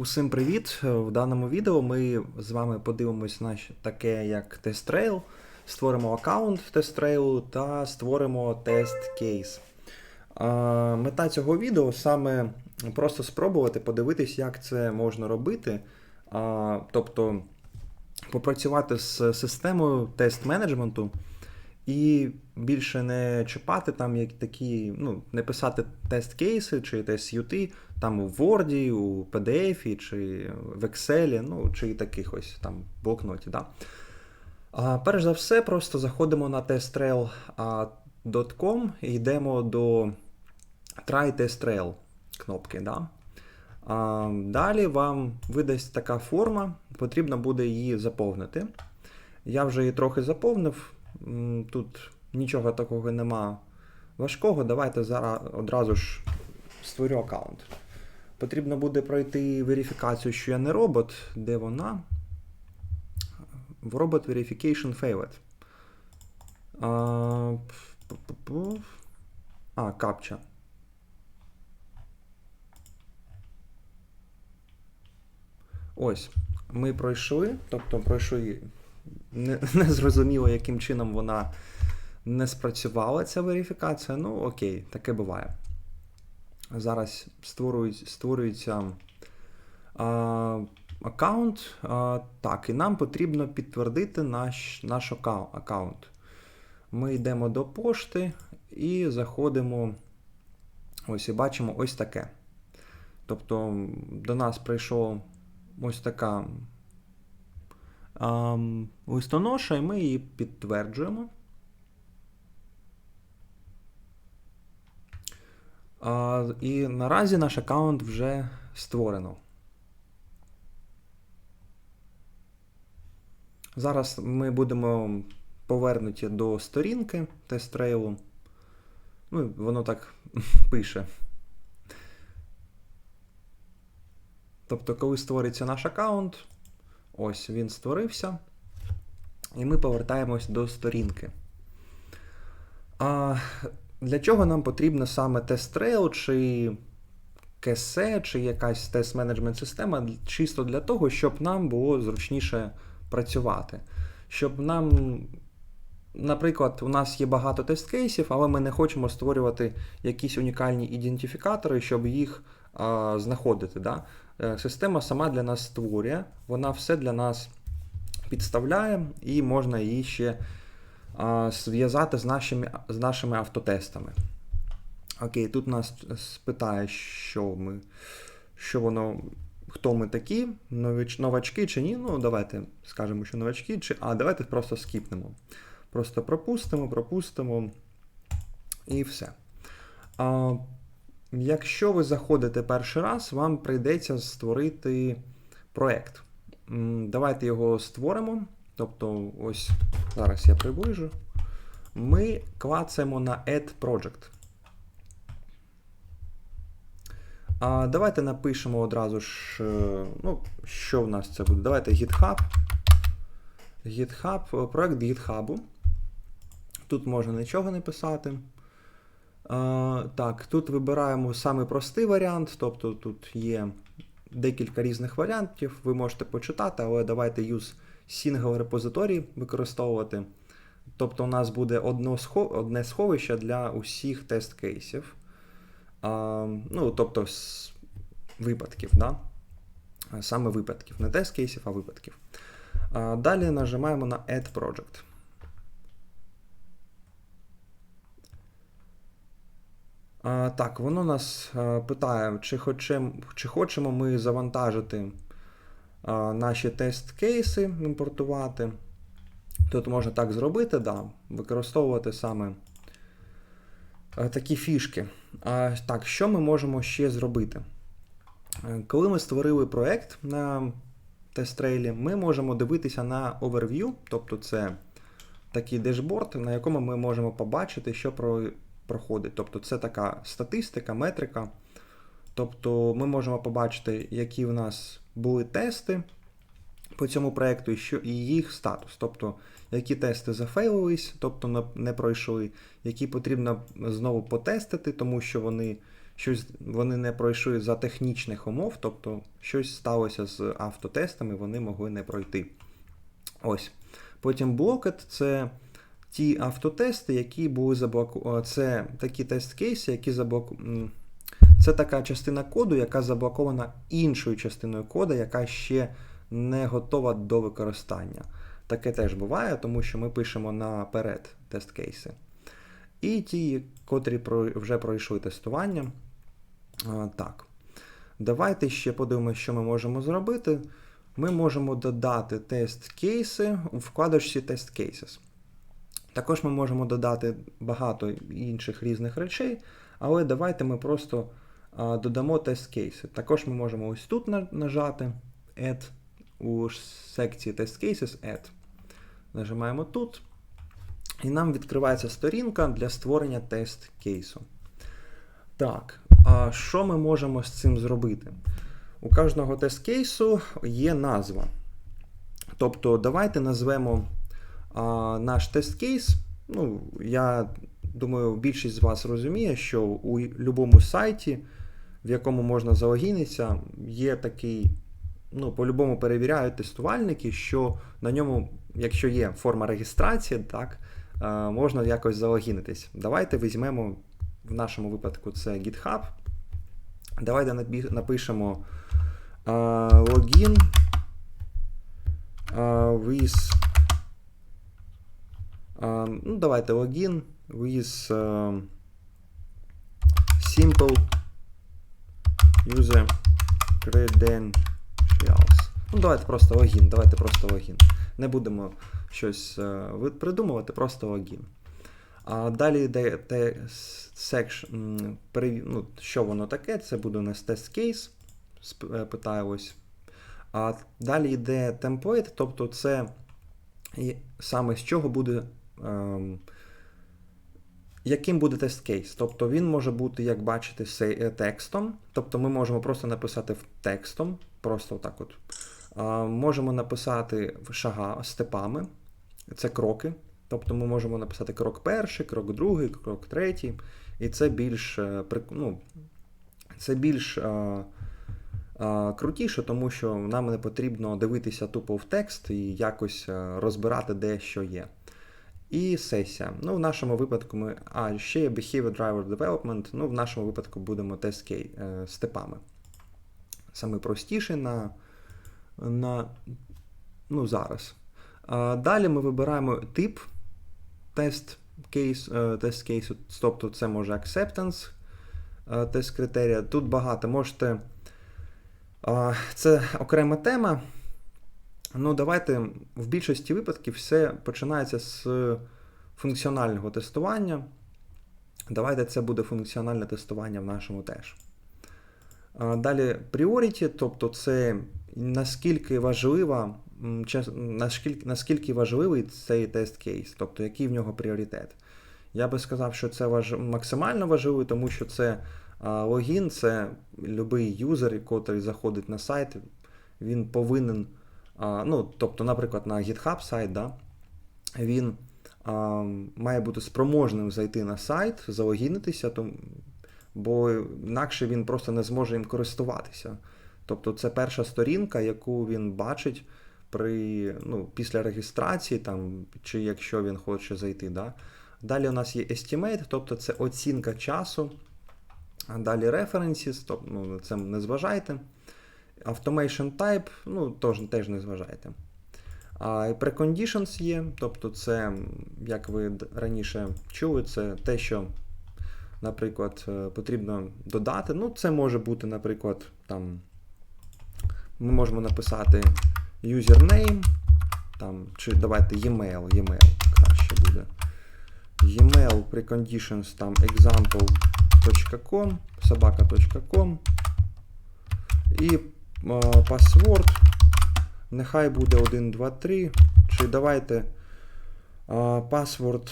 Усім привіт! В даному відео ми з вами подивимось на таке як TestRail, створимо аккаунт TestRail та створимо тест кейс. Мета цього відео саме просто спробувати подивитись, як це можна робити. Тобто попрацювати з системою тест менеджменту і більше не чіпати там як такі, ну, не писати тест-кейси чи тест-юти там у Word, у PDF чи в Excel, ну, чи таких ось там блокноті. Да? А, перш за все, просто заходимо на testrail.com і йдемо до Try TestRail кнопки. Да? А, далі вам видасть така форма, потрібно буде її заповнити. Я вже її трохи заповнив. Тут нічого такого нема важкого. Давайте зараз одразу ж створю аккаунт. Потрібно буде пройти верифікацію, що я не робот. Де вона? В Robot Verification Failed. А, а капча. Ось, ми пройшли, тобто пройшли не, не зрозуміло, яким чином вона не спрацювала ця верифікація. Ну, окей, таке буває. Зараз створюють, створюється а, аккаунт. А, так, і нам потрібно підтвердити наш, наш аккаунт. Ми йдемо до пошти і заходимо. Ось і бачимо ось таке. Тобто до нас прийшов ось така листоноша, і ми її підтверджуємо. І наразі наш аккаунт вже створено. Зараз ми будемо повернуті до сторінки тест-трейлу. Ну, воно так пише. Тобто, коли створиться наш аккаунт, ось він створився, і ми повертаємось до сторінки. А для чого нам потрібно саме тест-трейл, чи кесе, чи якась тест-менеджмент система, чисто для того, щоб нам було зручніше працювати. Щоб нам, наприклад, у нас є багато тест-кейсів, але ми не хочемо створювати якісь унікальні ідентифікатори, щоб їх а, знаходити. Да? Е, Система сама для нас створює, вона все для нас підставляє, і можна її ще зв'язати з нашими, з нашими автотестами. Окей, тут нас спитає, що ми, що воно, хто ми такі, нович, новачки чи ні. Ну, давайте скажемо, що новачки, чи. А, давайте просто скіпнемо. Просто пропустимо, пропустимо і все. Якщо ви заходите перший раз, вам прийдеться створити проект. Давайте його створимо. Тобто, ось зараз я приближу. Ми клацаємо на Add Project. А, давайте напишемо одразу ж, е, ну, що в нас це буде. Давайте GitHub. GitHub, е, проект GitHub. Тут можна нічого не писати. А, так, тут вибираємо самий простий варіант, тобто тут є декілька різних варіантів, ви можете почитати, але давайте use single repository використовувати. Тобто у нас буде одне сховище для усіх тест-кейсів. А, ну, тобто випадків, да? Саме випадків, не тест-кейсів, а випадків. А, далі нажимаємо на Add Project. Так, воно нас питає, чи, хочем, чи хочемо ми завантажити наші тест-кейси, імпортувати. Тут можна так зробити, да, використовувати саме такі фішки. Так, що ми можемо ще зробити? Е, Коли ми створили проект на тест-трейлі, ми можемо дивитися на overview, тобто це такий дешборд, на якому ми можемо побачити, що проходить. Тобто це така статистика, метрика. Тобто ми можемо побачити, які в нас були тести по цьому проекту і, що, і їх статус. Тобто, які тести зафейлились, тобто не пройшли, які потрібно знову потестити, тому що вони щось вони не пройшли за технічних умов, тобто щось сталося з автотестами, вони могли не пройти. Ось. Потім блокет це ті автотести, які були заблоковані. Це такі тест-кейси, які заблоковані. Це така частина коду, яка заблокована іншою частиною коду, яка ще не готова до використання. Таке теж буває, тому що ми пишемо наперед тест-кейси. І ті, котрі вже пройшли тестування. Так. Давайте ще подивимося, що ми можемо зробити. Ми можемо додати тест-кейси у вкладочці Test Cases. Також ми можемо додати багато інших різних речей, але давайте ми просто додамо тест-кейси. Також ми можемо ось тут нажати Add у секції Test Cases Add. Нажимаємо тут. І нам відкривається сторінка для створення тест-кейсу. Так, а що ми можемо з цим зробити? У кожного тест-кейсу є назва. Тобто, давайте назвемо а, наш тест-кейс. Ну, Я думаю, більшість з вас розуміє, що у будь-якому сайті, в якому можна залогінитися, є такий. Ну, по-любому перевіряють тестувальники, що на ньому, якщо є форма реєстрації, так, можна якось залогінитись. Давайте візьмемо, в нашому випадку, це GitHub. Давайте напишемо логін with. Ну, давайте логін with simple user credentials. Ну, давайте просто логін. Давайте просто логін. Не будемо щось придумувати, просто логін. А далі йде те секшн, ну, що воно таке, це буде у нас тест кейс. Питаю ось. А далі йде темплейт, тобто це саме з чого буде. Ем, яким буде тест кейс? Тобто він може бути, як бачите, е, текстом. Тобто ми можемо просто написати текстом, просто отак от. Можемо написати шага степами. Це кроки. Тобто ми можемо написати крок перший, крок другий, крок третій. І це більш е, ну, це більш а, а, крутіше, тому що нам не потрібно дивитися тупо в текст і якось е, розбирати, де що є. І сесія. Ну, В нашому випадку ми. А, ще є Behavior Driver Development. Ну, в нашому випадку будемо тест е, степами. Саме простіше на, на ну, зараз. А, Далі ми вибираємо тип тест кейс, е, кейсу, тобто це може acceptance е, тест критерія. Тут багато можете. Це окрема тема. Ну, давайте в більшості випадків все починається з функціонального тестування. Давайте це буде функціональне тестування в нашому теж. Далі priority, тобто це наскільки важлива, наскільки, наскільки важливий цей тест кейс, тобто який в нього пріоритет. Я би сказав, що це важ... максимально важливий, тому що це логін, це будь-який юзер, який заходить на сайт, він повинен. Ну, Тобто, наприклад, на GitHub сайт, да, він а, має бути спроможним зайти на сайт, залогінитися, то, бо інакше він просто не зможе їм користуватися. Тобто це перша сторінка, яку він бачить при, ну, після реєстрації, там, чи якщо він хоче зайти. Да? Далі у нас є estimate, тобто це оцінка часу. Далі references, тобто ну, це не зважайте. Automation Type, ну, теж, теж не зважайте. А Preconditions є, тобто це, як ви раніше чули, це те, що, наприклад, е, потрібно додати. Ну, це може бути, наприклад, там ми можемо написати username, там, чи давайте e-mail, e-mail краще буде. E-mail preconditions там example.com, собака.com і password. Нехай буде 1, 2, 3. Чи давайте password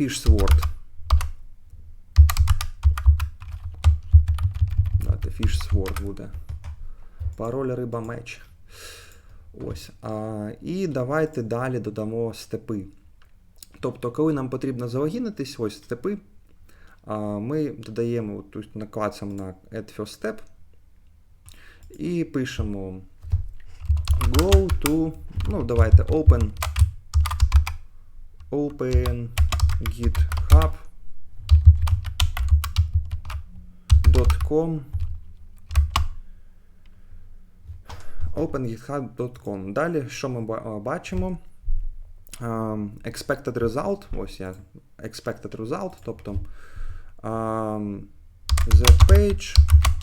fishsword. Давайте fishsword буде. Пароль риба меч. Ось. А, І давайте далі додамо степи. Тобто, коли нам потрібно залогінитись, ось степи. а, ми додаємо тут наклацаємо на Add First Step і пишемо go to, ну, давайте open, open github .com OpenGitHub.com. Далі, що ми бачимо? Um, expected result. Ось я expected result, тобто um, the page,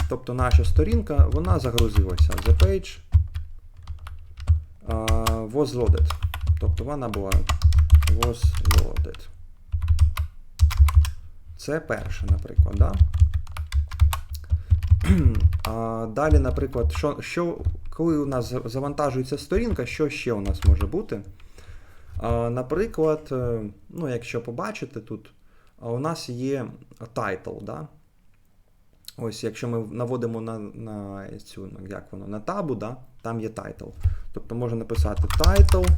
тобто наша сторінка, вона загрузилася. The page uh, was loaded. Тобто вона була was loaded. Це перше, наприклад, да? А далі, наприклад, що, що, коли у нас завантажується сторінка, що ще у нас може бути? А, наприклад, е, ну, якщо побачите тут, у нас є title, да? Ось, якщо ми наводимо на, на цю, ну, як воно, на табу, да? там є title. Тобто можна написати title,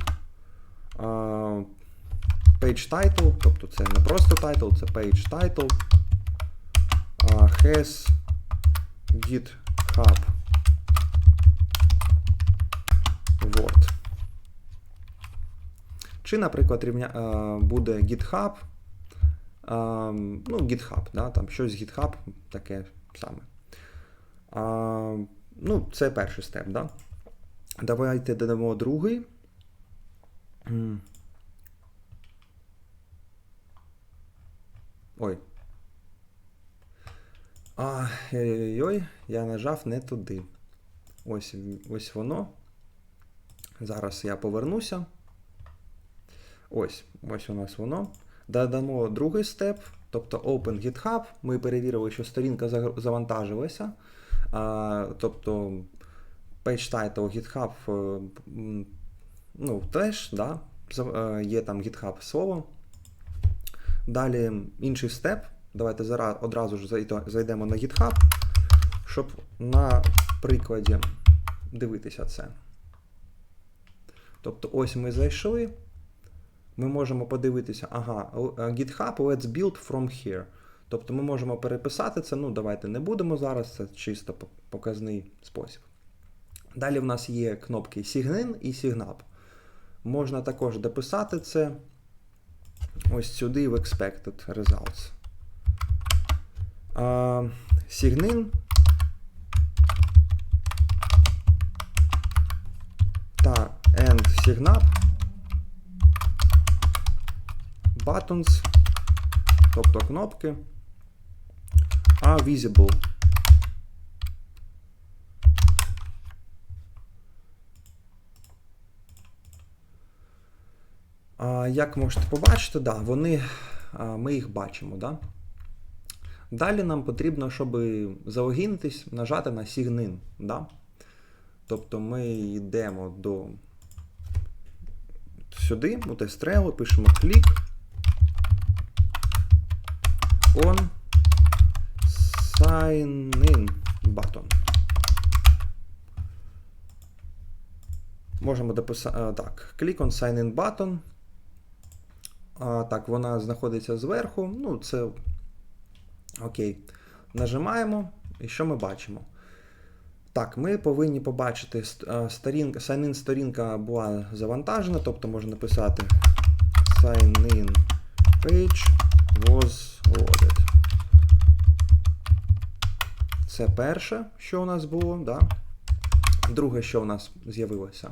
page title, тобто це не просто title, це page title, has GitHub Word. Чи, наприклад, рівня, буде GitHub, ну, GitHub, да, там щось GitHub таке саме. А, ну, це перший степ, да? Давайте додамо другий. Ой. А, ой-ой-ой, я нажав не туди. Ось, ось воно. Зараз я повернуся. Ось, ось у нас воно. Додамо другий степ, тобто Open GitHub. Ми перевірили, що сторінка завантажилася. А, тобто page title GitHub е, ну, теж, да, е, є там GitHub слово. Далі інший степ. Давайте зараз одразу ж зайдемо на GitHub, щоб на прикладі дивитися це. Тобто, ось ми зайшли. Ми можемо подивитися, ага, е, GitHub let's build from here. Тобто ми можемо переписати це. Ну, давайте не будемо зараз, це чисто показний спосіб. Далі в нас є кнопки Sign-in і Sign-up. Можна також дописати це ось сюди в Expected Results. Sign-in та and sign-up buttons, тобто кнопки, are visible. А, Як можете побачити, да, вони, а, ми їх бачимо. Да? Далі нам потрібно, щоб залогінитись, нажати на Sign-in. Да? Тобто ми йдемо до сюди, у те стрелу, пишемо клік on sign in button. Можемо дописати так, click on sign in button. А, так, вона знаходиться зверху. Ну, це окей. Нажимаємо, і що ми бачимо? Так, ми повинні побачити сторінка, sign-in сторінка була завантажена, тобто можна написати sign-in page was loaded. Це перше, що у нас було, да? друге, що у нас з'явилося.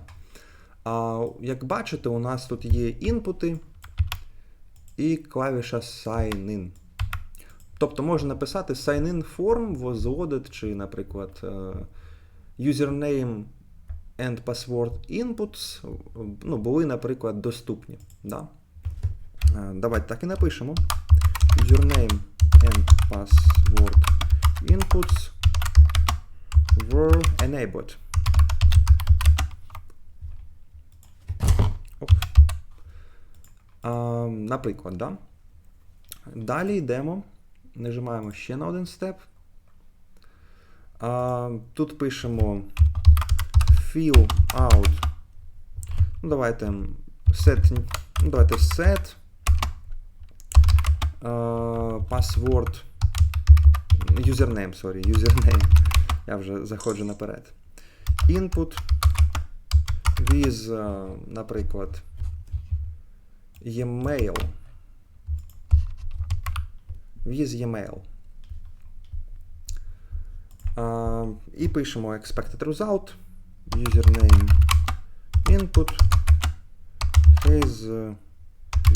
А, як бачите, у нас тут є інпути і клавіша Sign in. Тобто можна написати sign in form was loaded, чи, наприклад, е, username and password inputs ну, були, наприклад, доступні. Да? Е, Давайте так і напишемо. Username and password inputs were enabled. Оп. А, наприклад, да? Далі йдемо, нажимаємо ще на один степ. А, тут пишемо fill out. Ну, давайте set, ну, давайте set password, username, sorry, username. Я вже заходжу наперед. Input with, е, наприклад, e-mail. With e-mail. І пишемо expected result, username, input, has е,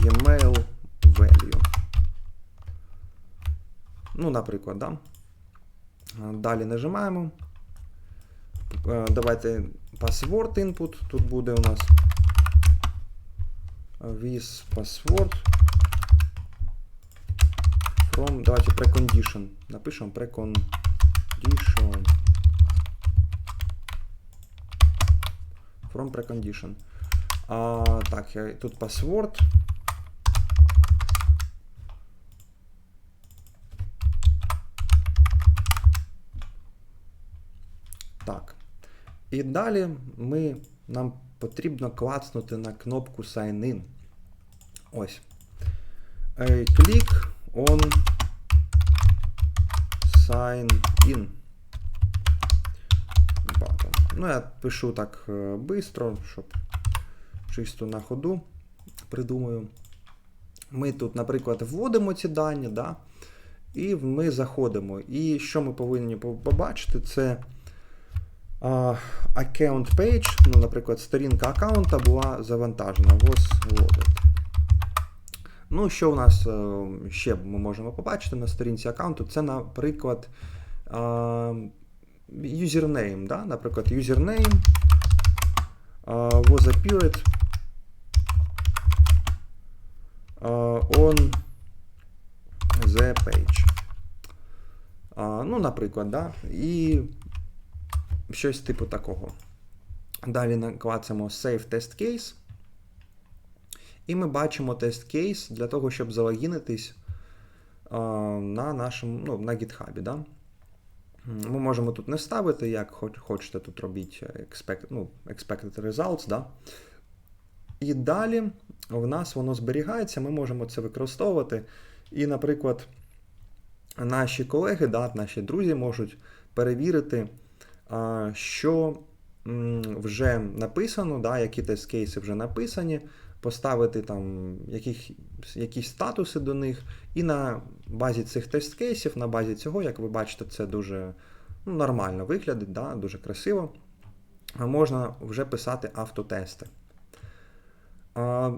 e-mail value. Ну, наприклад, да? Далі нажимаємо. Е, Давайте password input. Тут буде у нас with password from. Давайте precondition. Напишемо precondition. From precondition. А, так, тут password. Так. І далі ми, нам потрібно клацнути на кнопку Sign In. Ось. Е, Click on Sign In. Button. Ну, я пишу так е, бистро, щоб чисто на ходу придумаю. Ми тут, наприклад, вводимо ці дані, да? і ми заходимо. І що ми повинні побачити, це page, ну, наприклад, сторінка аккаунта була завантажена. Was loaded. Ну, що у нас е, ще ми можемо побачити на сторінці аккаунту, це, наприклад, username. Да? Наприклад, а, was appeared on the page. Ну, наприклад, да? і щось типу такого. Далі наклацаємо Save Test Case. І ми бачимо тест кейс для того, щоб залогінитись на нашому, ну, на GitHub. Да? Ми можемо тут не ставити, як хоч- хочете тут робіть expect, ну, expected results. Да? І далі в нас воно зберігається, ми можемо це використовувати. І, наприклад, наші колеги, да, наші друзі можуть перевірити, що вже написано, да, які тест-кейси вже написані, поставити там яких, якісь статуси до них, і на базі цих тест-кейсів, на базі цього, як ви бачите, це дуже ну, нормально виглядить, да, дуже красиво. Можна вже писати автотести.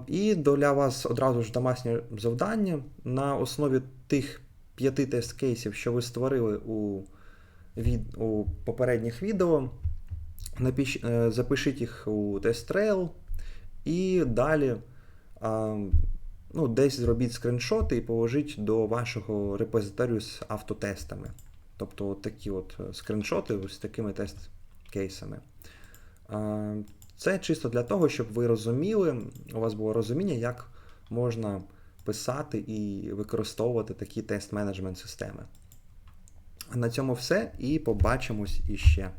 І для вас одразу ж домашнє завдання на основі тих п'яти тест-кейсів, що ви створили у, від, у попередніх відео. Напіш, е, запишіть їх у тест-трейл і далі а, ну, десь зробіть скріншоти і положіть до вашого репозиторію з автотестами. Тобто от такі от е, скріншоти з такими тест-кейсами. Це чисто для того, щоб ви розуміли, у вас було розуміння, як можна писати і використовувати такі тест-менеджмент системи. На цьому все і побачимось іще.